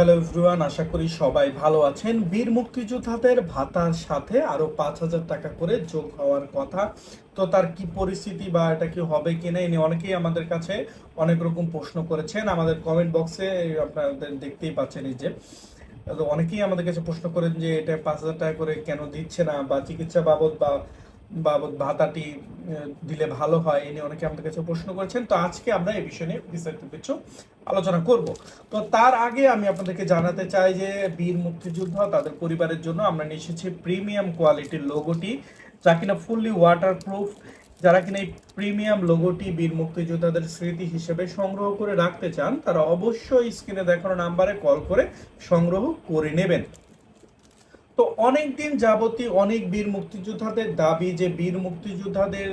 Hello everyone আশা করি সবাই ভালো আছেন। বীর মুক্তিযোদ্ধাদের ভাতার সাথে আরও পাঁচ হাজার টাকা করে যোগ হওয়ার কথা। তো তার কি পরিস্থিতি বা এটা কি হবে কিনা এ নিয়ে অনেকেই আমাদের কাছে অনেক রকম প্রশ্ন করেছেন। আমাদের কমেন্ট বক্সে আপনাদের দেখতেই পাচ্ছেন এই যে। তো অনেকেই আমাদের কাছে প্রশ্ন করেন যে এটা পাঁচ হাজার টাকা করে কেন দিচ্ছে না, বা চিকিৎসা বাবদ বা বাবদ ভাতাটি দিলে ভালো হয়, এ নিয়ে অনেকে আমাদের কাছে প্রশ্ন করেছেন। তো আজকে আমরা এই বিষয় নিয়ে বিস্তারিত কিছু আলোচনা করব। তো তার আগে আমি আপনাদেরকে জানাতে চাই যে বীর মুক্তিযোদ্ধা, তাদের পরিবারের জন্য আমরা নিয়ে এসেছি প্রিমিয়াম কোয়ালিটির লোগোটি, যা কিনা ফুললি ওয়াটারপ্রুফ যারা কিনা এই প্রিমিয়াম লোগোটি বীর মুক্তিযোদ্ধাদের স্মৃতি হিসেবে সংগ্রহ করে রাখতে চান, তারা অবশ্যই স্ক্রিনে দেখানো নাম্বারে কল করে সংগ্রহ করে নেবেন। তো অনেক দিন অনেক বীর মুক্তিযোদ্ধাদের দাবি যে বীর মুক্তিযোদ্ধাদের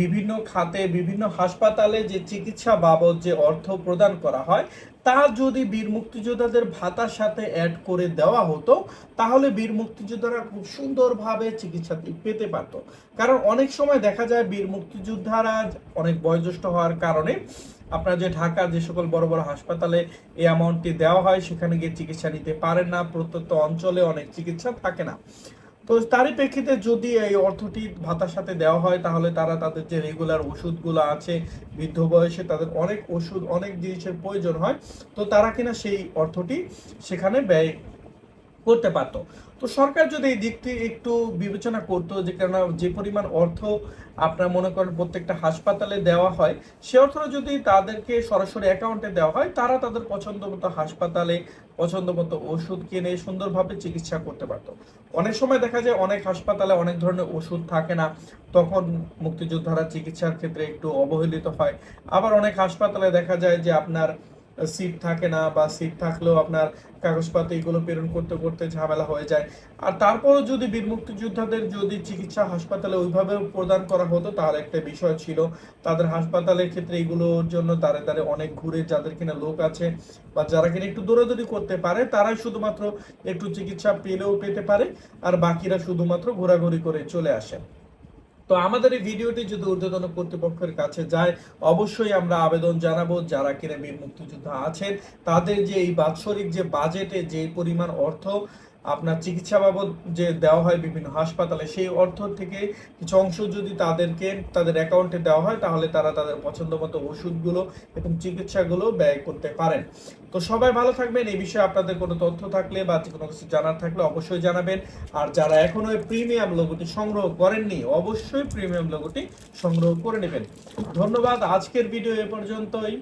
বিভিন্ন খাতে, বিভিন্ন হাসপাতালে যে চিকিৎসা বাবদ যে অর্থ প্রদান করা হয়, তা যদি বীর মুক্তিযোদ্ধাদের ভাতার সাথে অ্যাড করে দেওয়া হতো, তাহলে বীর মুক্তিযোদ্ধারা খুব সুন্দরভাবে চিকিৎসা পেতে পারত। কারণ অনেক সময় দেখা যায় বীর মুক্তিযোদ্ধারা অনেক বয়োজ্যেষ্ঠ হওয়ার কারণে আপনার যে ঢাকার যে সকল বড় বড় হাসপাতালে এই অ্যামাউন্টটি দেওয়া হয়, সেখানে গিয়ে চিকিৎসা নিতে পারেন না। প্রত্যন্ত অঞ্চলে অনেক চিকিৎসা থাকে না। তো তারই প্রেক্ষিতে যদি এই অর্থটি ভাতার সাথে দেওয়া হয়, তাহলে তারা তাদের যে রেগুলার ওষুধগুলো আছে, বৃদ্ধ বয়সে তাদের অনেক ওষুধ, অনেক জিনিসের প্রয়োজন হয়, তো তারা কিনা সেই অর্থটি সেখানে ব্যয় করতে পারতো। তো সরকার যদি এই দিকটি একটু বিবেচনা করতো যে, কেননা যে পরিমাণ অর্থ আপনার মনে করেন প্রত্যেকটা হাসপাতালে দেওয়া হয়, সে অর্থ যদি তাদেরকে সরাসরি অ্যাকাউন্টে দেওয়া হয়, তারা তাদের পছন্দ মতো হাসপাতালে, পছন্দ মতো ওষুধ কিনে সুন্দরভাবে চিকিৎসা করতে পারতো। অনেক সময় দেখা যায় অনেক হাসপাতালে অনেক ধরনের ওষুধ থাকে না, তখন মুক্তিযোদ্ধারা চিকিৎসার ক্ষেত্রে একটু অবহেলিত হয়। আবার অনেক হাসপাতালে দেখা যায় যে, আপনার সিট থাকে না বা সিট থাকলেও আপনার কাগজপাতি এগুলো প্রেরণ করতে করতে ঝামেলা হয়ে যায়। আর তারপরও যদি বীর মুক্তিযোদ্ধাদের যদি চিকিৎসা হাসপাতালে ওইভাবে প্রদান করা হতো তাহলে একটা বিষয় ছিল, তাদের হাসপাতালের ক্ষেত্রে এগুলোর জন্য দাঁড়ে দাঁড়ে অনেক ঘুরে যাদের কিনা লোক আছে বা যারা কিনা একটু দৌড়াদৌড়ি করতে পারে, তারাই শুধুমাত্র একটু চিকিৎসা পেলেও পেতে পারে, আর বাকিরা শুধুমাত্র ঘোরাঘুরি করে চলে আসে। তো আমাদের এই ভিডিওটি যদি ঊর্ধ্বতন কর্তৃপক্ষের কাছে যায়, অবশ্যই আমরা আবেদন জানাব যারা কিনা বীর মুক্তিযোদ্ধা আছেন। তাদের যে এই বাৎসরিক যে বাজেটে যে পরিমাণ অর্থ আপনার চিকিৎসা বাবদ যে দেওয়া হয় বিভিন্ন হাসপাতালে, সেই অর্থ থেকে কিছু অংশ যদি তাদেরকে, তাদের অ্যাকাউন্টে দেওয়া হয়, তাহলে তারা তাদের পছন্দ মতো ওষুধগুলো এবং চিকিৎসাগুলো ব্যয় করতে পারেন। তো সবাই ভালো থাকবেন। এই বিষয়ে আপনাদের কোনো তথ্য থাকলে বা কোনো কিছু জানার থাকলে অবশ্যই জানাবেন। আর যারা এখনও প্রিমিয়াম লোগোটি সংগ্রহ করেননি, অবশ্যই প্রিমিয়াম লোগোটি সংগ্রহ করে নেবেন। ধন্যবাদ। আজকের ভিডিও এ পর্যন্তই।